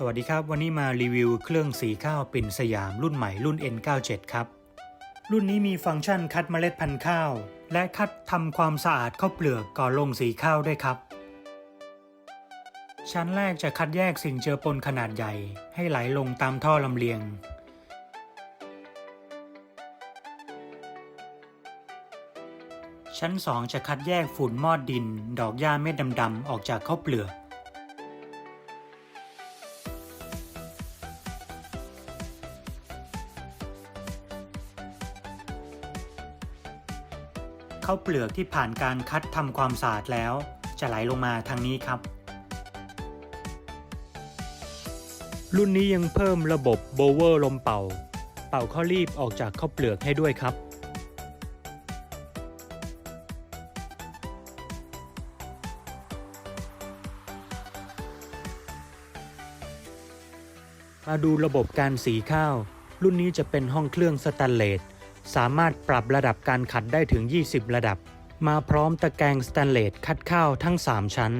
สวัสดีครับ วันนี้มารีวิวเครื่องสีข้าวปิ่นสยามรุ่นใหม่รุ่น N97 ครับ รุ่นนี้มีฟังก์ชันคัดเมล็ดพันธุ์ข้าว และคัดทำความสะอาดข้าวเปลือกก่อนลงสีข้าวด้วยครับ ชั้นแรกจะคัดแยกสิ่งเจือปนขนาดใหญ่ ให้ไหลลงตามท่อลำเลียง ชั้น 2 จะคัดแยกฝุ่นมอดดิน ดอกหญ้าเม็ดดำๆออกจากข้าวเปลือก ข้าวเปลือกที่ผ่านการคัดทำความสะอาดแล้ว จะไหลลงมาทางนี้ครับ รุ่นนี้ยังเพิ่มระบบโบเวอร์ลมเป่า เป่าข้าวรีบออกจากข้าวเปลือกให้ด้วยครับมาดูระบบการสีข้าว รุ่นนี้จะเป็นห้องเครื่องสแตนเลส สามารถปรับระดับการขัดได้ถึง 20 ระดับ มาพร้อมตะแกรงสแตนเลสคัดข้าวทั้ง 3 ชั้น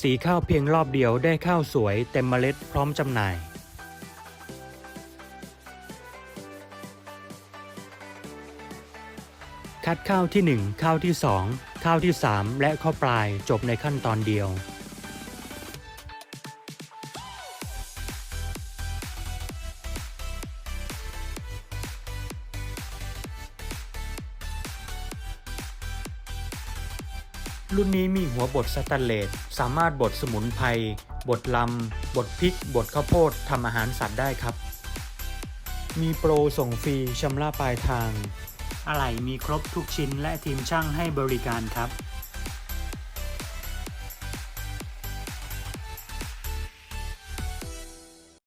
สีข้าวเพียงรอบเดียวได้ข้าวสวยเต็มเมล็ดพร้อมจำหน่ายคัดข้าวที่ 1 ข้าวที่ 2 ข้าวที่ 3 และข้าวปลายจบในขั้นตอนเดียว รุ่นนี้มีหัวบดสแตนเลสสามารถบดสมุนไพรบดลำบดพริกบดข้าวโพดทำอาหารสัตว์ได้ครับ มีโปรส่งฟรีชำระปลายทาง อะไหล่มีครบทุกชิ้นและทีมช่างให้บริการครับ